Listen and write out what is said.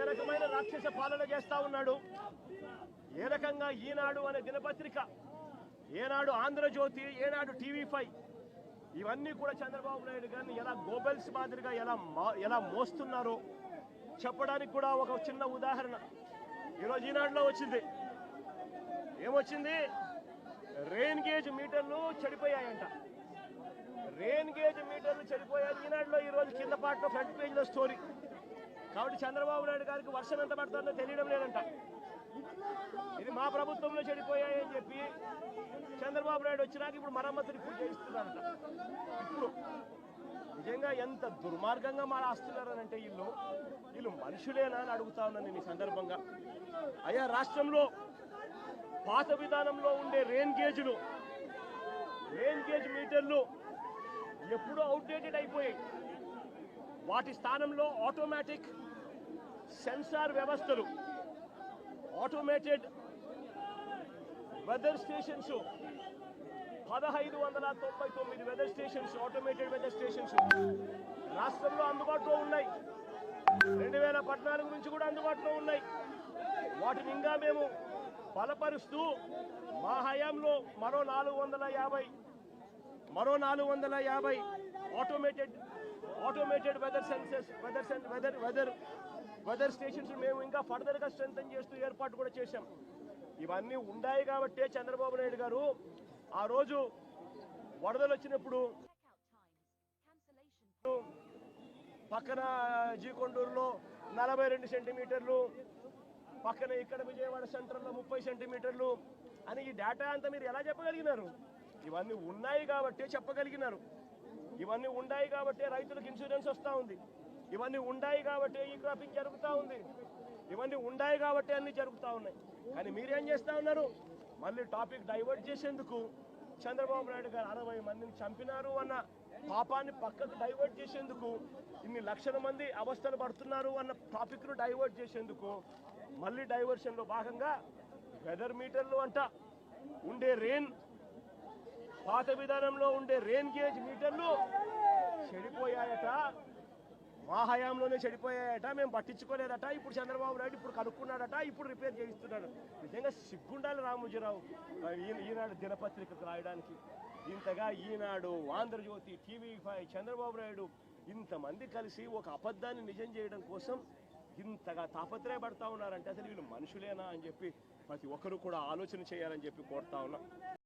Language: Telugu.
ఏ రకమైన రాక్షస పాలన చేస్తా ఉన్నాడు? ఏ రకంగా ఈనాడు అనే దినపత్రిక ఏనాడు ఆంధ్రజ్యోతి ఏనాడు టీవీ ఫైవ్ ఇవన్నీ కూడా చంద్రబాబు నాయుడు గారిని ఎలా గోబెల్స్ మాదిరిగా ఎలా ఎలా మోస్తున్నారో చెప్పడానికి కూడా ఒక చిన్న ఉదాహరణ. ఈరోజు ఈనాడులో వచ్చింది. ఏమొచ్చింది? రెయిన్ గేజ్ మీటర్లు చెడిపోయాయంట. రెయిన్ గేజ్ మీటర్లు చెడిపోయాయి ఈనాడులో ఈరోజు కింద పాటలో ఫ్రంట్ పేజ్లో స్టోరీ కాబట్టి చంద్రబాబు నాయుడు గారికి వర్షం ఎంత పడుతుందో తెలియడం లేదంట. ఇది మా ప్రభుత్వంలో చెడిపోయాయని చెప్పి చంద్రబాబు నాయుడు వచ్చినాక ఇప్పుడు మరమ్మతులు ఇప్పుడు చేయిస్తున్నారంట ఇప్పుడు నిజంగా ఎంత దుర్మార్గంగా మారాస్తున్నారనంటే వీళ్ళు వీళ్ళు మనుషులేనా అని అడుగుతా ఉన్నాను నేను ఈ సందర్భంగా. అయ్యా రాష్ట్రంలో పాత విధానంలో ఉండే రెయిన్ గేజ్లు రెయిన్ గేజ్ మీటర్లు ఎప్పుడూ అవుట్డేటెడ్ అయిపోయాయి. వాటి స్థానంలో ఆటోమేటిక్ సెన్సార్ వ్యవస్థలు ఆటోమేటెడ్ వెదర్ స్టేషన్స్ పదహైదు వందల తొంభై తొమ్మిది weather stations automated weather stations రాష్ట్రంలో అందుబాటులో ఉన్నాయి. రెండు వేల పద్నాలుగు నుంచి కూడా అందుబాటులో ఉన్నాయి. వాటిని ఇంకా మేము బలపరుస్తూ మా హయాంలో మరో నాలుగు వందల యాభై మరో నాలుగు వందల యాభై automated automated weather sensors weather సెన్ weather weather weather stations మేము ఇంకా ఫర్దర్గా స్ట్రెంగ్ చేస్తూ ఏర్పాటు కూడా చేశాం. ఇవన్నీ ఉన్నాయి కాబట్టే చంద్రబాబు నాయుడు గారు ఆ రోజు వరదలు వచ్చినప్పుడు పక్కన జీకొండూరులో నలభై రెండు సెంటీమీటర్లు పక్కన ఇక్కడ విజయవాడ సెంటర్లో ముప్పై సెంటీమీటర్లు అని ఈ డేటా అంతా మీరు ఎలా చెప్పగలిగినారు? ఇవన్నీ ఉన్నాయి కాబట్టి చెప్పగలిగినారు ఇవన్నీ ఉన్నాయి కాబట్టి రైతులకు ఇన్సూరెన్స్ వస్తూ ఉంది. ఇవన్నీ ఉన్నాయి కాబట్టి ఈ క్రాపింగ్ జరుగుతూ ఉంది. ఇవన్నీ ఉన్నాయి కాబట్టి అన్ని జరుగుతూ ఉన్నాయి. కానీ మీరేం చేస్తూ ఉన్నారు? మళ్ళీ టాపిక్ డైవర్ట్ చేసేందుకు చంద్రబాబు నాయుడు గారు అరవై మందిని చంపినారు అన్న పాపాన్ని పక్కకు డైవర్ట్ చేసేందుకు ఇన్ని లక్షల మంది అవస్థలు పడుతున్నారు అన్న టాపిక్ను డైవర్ట్ చేసేందుకు మళ్ళీ డైవర్షన్లో భాగంగా వెదర్ మీటర్లు అంట ఉండే రెయిన్ పాత విధానంలో ఉండే రెయిన్ గేజ్ మీటర్లు చెడిపోయాయట. మా హయాంలోనే చెడిపోయాయట. మేము పట్టించుకోలేదట. ఇప్పుడు చంద్రబాబు నాయుడు ఇప్పుడు కనుక్కున్నాడట. ఇప్పుడు రిపేర్ చేయిస్తున్నాడు. నిజంగా సిగ్గుండాలి రామోజీరావు. ఈనాడు దినపత్రికకు రాయడానికి. ఇంతగా ఈనాడు ఆంధ్రజ్యోతి టీవీ ఫైవ్ చంద్రబాబు నాయుడు ఇంతమంది కలిసి ఒక అబద్ధాన్ని నిజం చేయడం కోసం ఇంతగా తాపత్రయపడతా ఉన్నారంటే అసలు వీళ్ళు మనుషులేనా అని చెప్పి ప్రతి ఒక్కరూ కూడా ఆలోచన చేయాలని చెప్పి కోరుతా ఉన్నా.